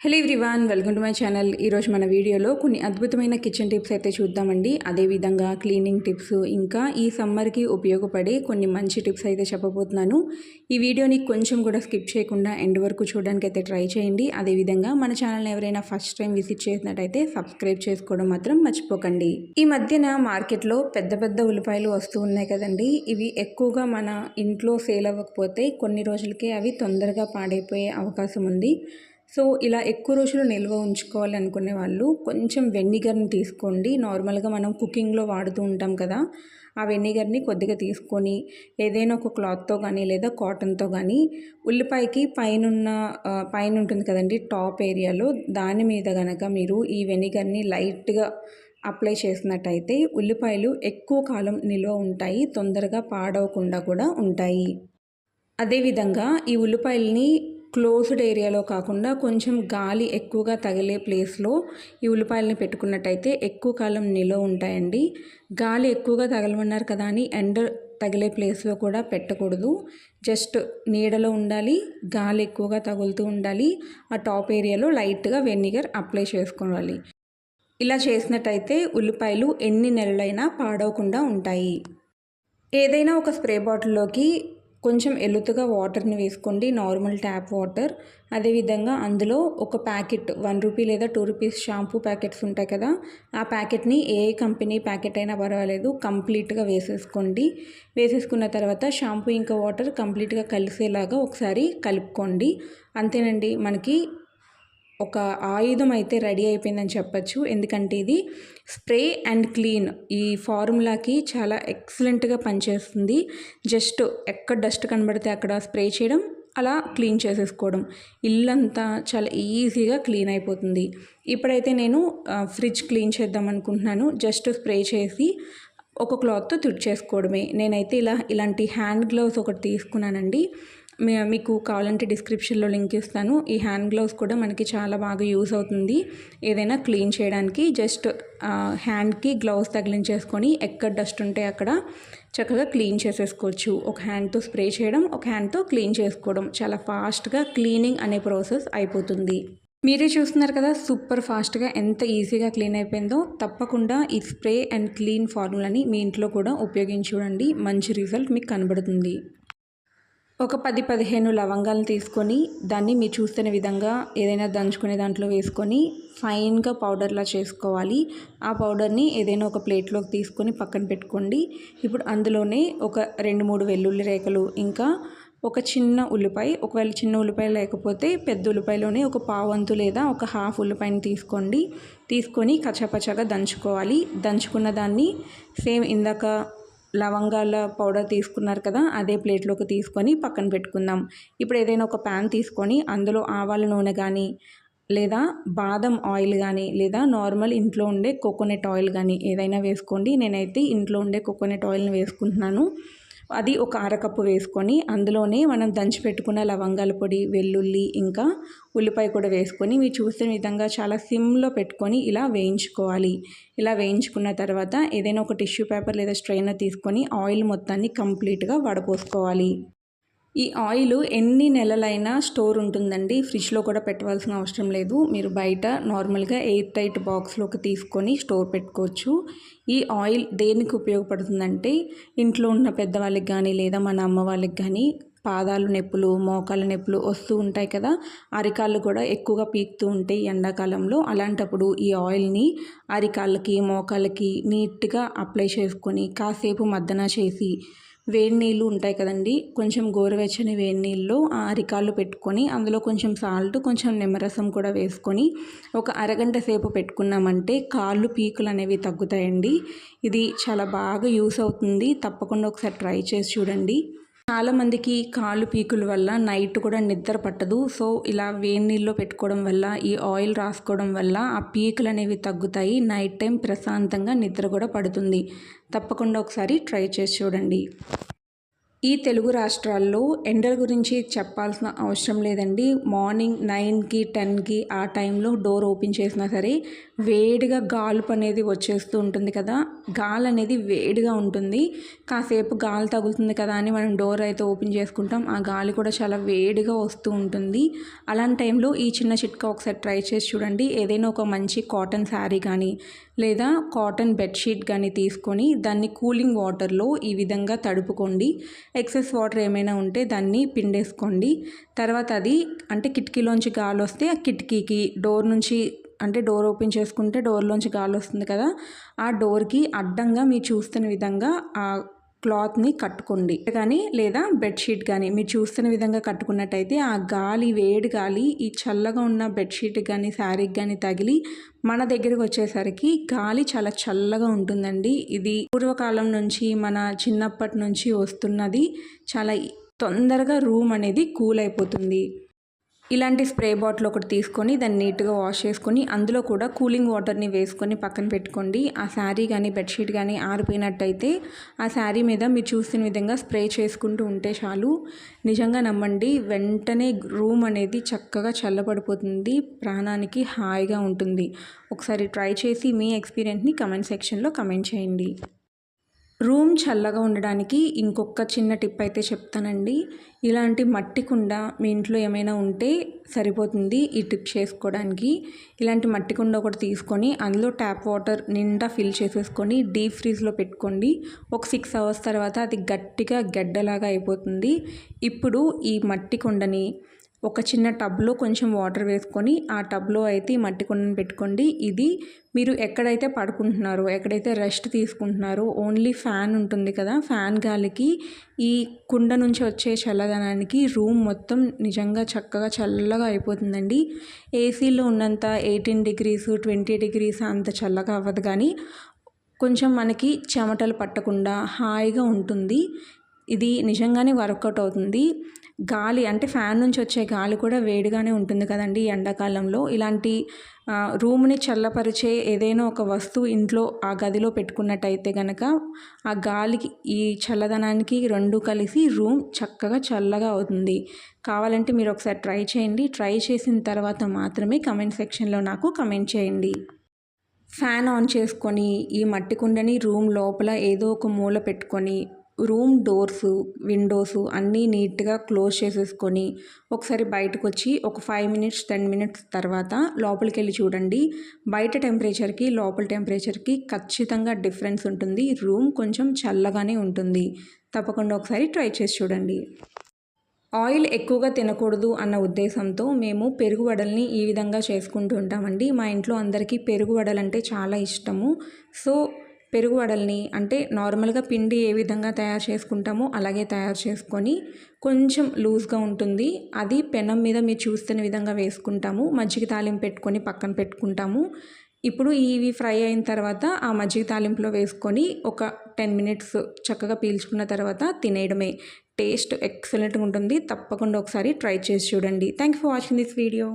Hello everyone welcome to my channel. ఈరోజు మన వీడియోలో కొన్ని అద్భుతమైన కిచెన్ టిప్స్ అయితే చూద్దామండి. అదేవిధంగా క్లీనింగ్ టిప్స్ ఇంకా ఈ సమ్మర్కి ఉపయోగపడే కొన్ని మంచి టిప్స్ అయితే చెప్పబోతున్నాను. ఈ వీడియోని కొంచెం కూడా స్కిప్ చేయకుండా ఎండ్ వరకు చూడడానికి అయితే ట్రై చేయండి. అదేవిధంగా మన ఛానల్ని ఎవరైనా ఫస్ట్ టైం విజిట్ చేసినట్టయితే సబ్స్క్రైబ్ చేసుకోవడం మాత్రం మర్చిపోకండి. ఈ మధ్యన మార్కెట్లో పెద్ద పెద్ద ఉల్లిపాయలు వస్తూ ఉన్నాయి కదండి. ఇవి ఎక్కువగా మన ఇంట్లో సేల్ అవ్వకపోతే కొన్ని రోజులకే అవి తొందరగా పాడైపోయే అవకాశం ఉంది. సో ఇలా ఎక్కువ రోజులు నిల్వ ఉంచుకోవాలి అనుకునే వాళ్ళు కొంచెం వెనిగర్ని తీసుకోండి. నార్మల్గా మనం కుకింగ్లో వాడుతూ ఉంటాం కదా ఆ వెనిగర్ని కొద్దిగా తీసుకొని ఏదైనా ఒక క్లాత్తో కానీ లేదా కాటన్తో కానీ ఉల్లిపాయకి పైనున్న పైన ఉంటుంది కదండి టాప్ ఏరియాలో దాని మీద కనుక మీరు ఈ వెనిగర్ని లైట్గా అప్లై చేసినట్టయితే ఉల్లిపాయలు ఎక్కువ కాలం నిల్వ ఉంటాయి తొందరగా పాడవకుండా కూడా ఉంటాయి. అదేవిధంగా ఈ ఉల్లిపాయల్ని క్లోజ్డ్ ఏరియాలో కాకుండా కొంచెం గాలి ఎక్కువగా తగిలే ప్లేస్లో ఈ ఉల్లిపాయలని పెట్టుకున్నట్టయితే ఎక్కువ కాలం నిల్వ ఉంటాయండి. గాలి ఎక్కువగా తగలమన్నారు కదా అని ఎండ తగిలే ప్లేస్లో కూడా పెట్టకూడదు. జస్ట్ నీడలో ఉండాలి గాలి ఎక్కువగా తగులుతూ ఉండాలి ఆ టాప్ ఏరియాలో లైట్గా వెనిగర్ అప్లై చేసుకోవాలి. ఇలా చేసినట్టయితే ఉల్లిపాయలు ఎన్ని నెలలైనా పాడవకుండా ఉంటాయి. ఏదైనా ఒక స్ప్రే బాటిల్లోకి కొంచెం ఎలుతుగా వాటర్ని వేసుకోండి నార్మల్ ట్యాప్ వాటర్. అదేవిధంగా అందులో ఒక ప్యాకెట్ వన్ రూపీ లేదా టూ రూపీస్ షాంపూ ప్యాకెట్స్ ఉంటాయి కదా ఆ ప్యాకెట్ని ఏ కంపెనీ ప్యాకెట్ అయినా పర్వాలేదు కంప్లీట్గా వేసేసుకోండి. వేసేసుకున్న తర్వాత షాంపూ ఇంకా వాటర్ కంప్లీట్గా కలిసేలాగా ఒకసారి కలుపుకోండి. అంతేనండి మనకి ఒక ఆయుధం అయితే రెడీ అయిపోయిందని చెప్పచ్చు. ఎందుకంటే ఇది స్ప్రే అండ్ క్లీన్ ఈ ఫార్ములాకి చాలా ఎక్సలెంట్గా పనిచేస్తుంది. జస్ట్ ఎక్కడ డస్ట్ కనబడితే అక్కడ స్ప్రే చేయడం అలా క్లీన్ చేసేసుకోవడం. ఇల్లంతా చాలా ఈజీగా క్లీన్ అయిపోతుంది. ఇప్పుడైతే నేను ఫ్రిడ్జ్ క్లీన్ చేద్దాం అనుకుంటున్నాను. జస్ట్ స్ప్రే చేసి ఒక క్లాత్తో తుడిచేసుకోవడమే. నేనైతే ఇలా ఇలాంటి హ్యాండ్ గ్లౌస్ ఒకటి తీసుకున్నానండి. మీకు కావాలంటే డిస్క్రిప్షన్లో లింక్ ఇస్తాను. ఈ హ్యాండ్ గ్లౌస్ కూడా మనకి చాలా బాగా యూస్ అవుతుంది. ఏదైనా క్లీన్ చేయడానికి జస్ట్ హ్యాండ్కి గ్లౌస్ తగిలించేసుకొని ఎక్కడ డస్ట్ ఉంటే అక్కడ చక్కగా క్లీన్ చేసేసుకోవచ్చు. ఒక హ్యాండ్తో స్ప్రే చేయడం ఒక హ్యాండ్తో క్లీన్ చేసుకోవడం. చాలా ఫాస్ట్గా క్లీనింగ్ అనే ప్రాసెస్ అయిపోతుంది. మీరే చూస్తున్నారు కదా సూపర్ ఫాస్ట్గా ఎంత ఈజీగా క్లీన్ అయిపోయిందో. తప్పకుండా ఈ స్ప్రే అండ్ క్లీన్ ఫార్ములాని మీ ఇంట్లో కూడా ఉపయోగించి చూడండి. మంచి రిజల్ట్ మీకు కనబడుతుంది. ఒక పది పదిహేను లవంగాలను తీసుకొని దాన్ని మీరు చూస్తున్న విధంగా ఏదైనా దంచుకునే దాంట్లో వేసుకొని ఫైన్గా పౌడర్లా చేసుకోవాలి. ఆ పౌడర్ని ఏదైనా ఒక ప్లేట్లోకి తీసుకొని పక్కన పెట్టుకోండి. ఇప్పుడు అందులోనే ఒక రెండు మూడు వెల్లుల్లి రేఖలు ఇంకా ఒక చిన్న ఉల్లిపాయ ఒకవేళ చిన్న ఉల్లిపాయ లేకపోతే పెద్ద ఉల్లిపాయలోనే ఒక పావంతు లేదా ఒక హాఫ్ ఉల్లిపాయని తీసుకోండి. తీసుకొని కచ్చపచ్చగా దంచుకోవాలి. దంచుకున్న దాన్ని సేమ్ ఇందాక లవంగాల పౌడర్ తీసుకున్నారు కదా అదే ప్లేట్లోకి తీసుకొని పక్కన పెట్టుకుందాం. ఇప్పుడు ఏదైనా ఒక ప్యాన్ తీసుకొని అందులో ఆవాల నూనె కానీ లేదా బాదం ఆయిల్ కానీ లేదా నార్మల్ ఇంట్లో ఉండే కోకోనట్ ఆయిల్ కానీ ఏదైనా వేసుకోండి. నేనైతే ఇంట్లో ఉండే కోకోనట్ ఆయిల్ని వేసుకుంటున్నాను. అది ఒక అరకప్పు వేసుకొని అందులోనే మనం దంచి పెట్టుకున్న లవంగాల పొడి వెల్లుల్లి ఇంకా ఉల్లిపాయ కూడా వేసుకొని మీరు చూసిన విధంగా చాలా సిమ్లో పెట్టుకొని ఇలా వేయించుకోవాలి. ఇలా వేయించుకున్న తర్వాత ఏదైనా ఒక టిష్యూ పేపర్ లేదా స్ట్రైనర్ తీసుకొని ఆయిల్ మొత్తాన్ని కంప్లీట్గా వడపోసుకోవాలి. ఈ ఆయిల్ ఎన్ని నెలలైనా స్టోర్ ఉంటుందండి. ఫ్రిడ్జ్లో కూడా పెట్టవలసిన అవసరం లేదు. మీరు బయట నార్మల్గా ఎయిర్ టైట్ బాక్స్లోకి తీసుకొని స్టోర్ పెట్టుకోవచ్చు. ఈ ఆయిల్ దేనికి ఉపయోగపడుతుందంటే ఇంట్లో ఉన్న పెద్దవాళ్ళకి కానీ లేదా మన అమ్మ వాళ్ళకి కానీ పాదాలు నొప్పులు మోకాళ్ళ నొప్పులు వస్తూ ఉంటాయి కదా. అరికాళ్ళు కూడా ఎక్కువగా పీకుతూ ఉంటాయి ఎండాకాలంలో అలాంటప్పుడు ఈ ఆయిల్ని అరికాళ్ళకి మోకాళ్ళకి నీట్గా అప్లై చేసుకొని కాసేపు మద్దన చేసి వేడి నీళ్ళు ఉంటాయి కదండి. కొంచెం గోరువెచ్చని వేడి నీళ్ళు ఆ అరికాళ్ళు పెట్టుకొని అందులో కొంచెం సాల్ట్ కొంచెం నిమ్మరసం కూడా వేసుకొని ఒక అరగంట సేపు పెట్టుకున్నామంటే కాళ్ళు పీకులు అనేవి తగ్గుతాయండి. ఇది చాలా బాగా యూస్ అవుతుంది. తప్పకుండా ఒకసారి ట్రై చేసి చూడండి. చాలామందికి కాళ్ళు పీకుల వల్ల నైట్ కూడా నిద్ర పట్టదు. సో ఇలా వేడి నీళ్ళు పెట్టుకోవడం వల్ల ఈ ఆయిల్ రాసుకోవడం వల్ల ఆ పీకులు అనేవి తగ్గుతాయి. నైట్ టైం ప్రశాంతంగా నిద్ర కూడా పడుతుంది. తప్పకుండా ఒకసారి ట్రై చేసి చూడండి. ఈ తెలుగు రాష్ట్రాల్లో ఎండల గురించి చెప్పాల్సిన అవసరం లేదండి. మార్నింగ్ నైన్కి టెన్కి ఆ టైంలో డోర్ ఓపెన్ చేసినా సరే వేడిగా గాలుపు అనేది వచ్చేస్తూ ఉంటుంది కదా. గాలి అనేది వేడిగా ఉంటుంది. కాసేపు గాలి తగులుతుంది కదా అని మనం డోర్ అయితే ఓపెన్ చేసుకుంటాం. ఆ గాలి కూడా చాలా వేడిగా వస్తూ ఉంటుంది. అలాంటి టైంలో ఈ చిన్న చిట్కా ఒకసారి ట్రై చేసి చూడండి. ఏదైనా ఒక మంచి కాటన్ శారీ కానీ లేదా కాటన్ బెడ్షీట్ కానీ తీసుకొని దాన్ని కూలింగ్ వాటర్లో ఈ విధంగా తడుపుకోండి. ఎక్సెస్ వాటర్ ఏమైనా ఉంటే దాన్ని పిండేసుకోండి. తర్వాత అది అంటే కిటికీలోంచి గాలి వస్తే ఆ కిటికీకి డోర్ నుంచి అంటే డోర్ ఓపెన్ చేసుకుంటే డోర్లోంచి గాలి వస్తుంది కదా ఆ డోర్కి అడ్డంగా మీరు చూస్తున్న విధంగా ఆ క్లాత్ని కట్టుకోండి. కానీ లేదా బెడ్షీట్ కానీ మీరు చూస్తున్న విధంగా కట్టుకున్నట్టయితే ఆ గాలి వేడి గాలి ఈ చల్లగా ఉన్న బెడ్షీట్ కానీ శారీకి కానీ తగిలి మన దగ్గరకు వచ్చేసరికి గాలి చాలా చల్లగా ఉంటుందండి. ఇది పూర్వకాలం నుంచి మన చిన్నప్పటి నుంచి వస్తున్నది. చాలా తొందరగా రూమ్ అనేది కూల్ అయిపోతుంది. ఇలాంటి స్ప్రే బాటిల్ ఒకటి తీసుకొని దాన్ని నీట్గా వాష్ చేసుకొని అందులో కూడా కూలింగ్ వాటర్ని వేసుకొని పక్కన పెట్టుకోండి. ఆ శారీ కానీ బెడ్షీట్ కానీ ఆరిపోయినట్టయితే ఆ శారీ మీద మీరు చూసిన విధంగా స్ప్రే చేసుకుంటూ ఉంటే చాలు. నిజంగా నమ్మండి వెంటనే రూమ్ అనేది చక్కగా చల్లబడిపోతుంది ప్రాణానికి హాయిగా ఉంటుంది. ఒకసారి ట్రై చేసి మీ ఎక్స్పీరియన్స్ని కమెంట్ సెక్షన్లో కమెంట్ చేయండి. రూమ్ చల్లగా ఉండడానికి ఇంకొక చిన్న టిప్ అయితే చెప్తానండి. ఇలాంటి మట్టి కుండ మీ ఇంట్లో ఏమైనా ఉంటే సరిపోతుంది ఈ టిప్ చేసుకోవడానికి. ఇలాంటి మట్టి కుండ ఒకటి తీసుకొని అందులో ట్యాప్ వాటర్ నిండా ఫిల్ చేసేసుకొని డీప్ ఫ్రీజ్లో పెట్టుకోండి. ఒక సిక్స్ అవర్స్ తర్వాత అది గట్టిగా గడ్డలాగా అయిపోతుంది. ఇప్పుడు ఈ మట్టి కుండని ఒక చిన్న టబ్లో కొంచెం వాటర్ వేసుకొని ఆ టబ్లో అయితే మట్టి కుండను పెట్టుకోండి. ఇది మీరు ఎక్కడైతే పడుకుంటున్నారో ఎక్కడైతే రెస్ట్ తీసుకుంటున్నారో ఓన్లీ ఫ్యాన్ ఉంటుంది కదా ఫ్యాన్ గాలికి ఈ కుండ నుంచి వచ్చే చల్లదనానికి రూమ్ మొత్తం నిజంగా చక్కగా చల్లగా అయిపోతుందండి. ఏసీలో ఉన్నంత ఎయిటీన్ డిగ్రీస్ ట్వంటీ డిగ్రీస్ అంత చల్లగా అవ్వదు కానీ కొంచెం మనకి చెమటలు పట్టకుండా హాయిగా ఉంటుంది. ఇది నిజంగానే వర్కౌట్ అవుతుంది. గాలి అంటే ఫ్యాన్ నుంచి వచ్చే గాలి కూడా వేడిగానే ఉంటుంది కదండి ఎండాకాలంలో. ఇలాంటి రూమ్ని చల్లపరిచే ఏదైనా ఒక వస్తువు ఇంట్లో ఆ గదిలో పెట్టుకున్నట్టయితే కనుక ఆ గాలికి ఈ చల్లదనానికి రెండు కలిసి రూమ్ చక్కగా చల్లగా అవుతుంది. కావాలంటే మీరు ఒకసారి ట్రై చేయండి. ట్రై చేసిన తర్వాత మాత్రమే కమెంట్ సెక్షన్లో నాకు కమెంట్ చేయండి. ఫ్యాన్ ఆన్ చేసుకొని ఈ మట్టి కుండని రూమ్ లోపల ఏదో ఒక మూల పెట్టుకొని రూమ్ డోర్స్ విండోస్ అన్నీ నీట్గా క్లోజ్ చేసేసుకొని ఒకసారి బయటకు వచ్చి ఒక ఫైవ్ మినిట్స్ టెన్ మినిట్స్ తర్వాత లోపలికి వెళ్ళి చూడండి. బయట టెంపరేచర్కి లోపల టెంపరేచర్కి ఖచ్చితంగా డిఫరెన్స్ ఉంటుంది. రూమ్ కొంచెం చల్లగానే ఉంటుంది. తప్పకుండా ఒకసారి ట్రై చేసి చూడండి. ఆయిల్ ఎక్కువగా తినకూడదు అన్న ఉద్దేశంతో మేము పెరుగు వడల్ని ఈ విధంగా చేసుకుంటూ ఉంటామండి. మా ఇంట్లో అందరికీ పెరుగు వడలంటే చాలా ఇష్టము. సో పెరుగు వడల్ని అంటే నార్మల్గా పిండి ఏ విధంగా తయారు చేసుకుంటామో అలాగే తయారు చేసుకొని కొంచెం లూజ్గా ఉంటుంది. అది పెనం మీద మీరు చూస్తున్న విధంగా వేసుకుంటాము. మజ్జిగ తాలింపు పెట్టుకొని పక్కన పెట్టుకుంటాము. ఇప్పుడు ఇవి ఫ్రై అయిన తర్వాత ఆ మజ్జిగ తాలింపులో వేసుకొని ఒక టెన్ మినిట్స్ చక్కగా పీల్చుకున్న తర్వాత తినేయడమే. టేస్ట్ ఎక్సలెంట్గా ఉంటుంది. తప్పకుండా ఒకసారి ట్రై చేసి చూడండి. Thank for watching this video.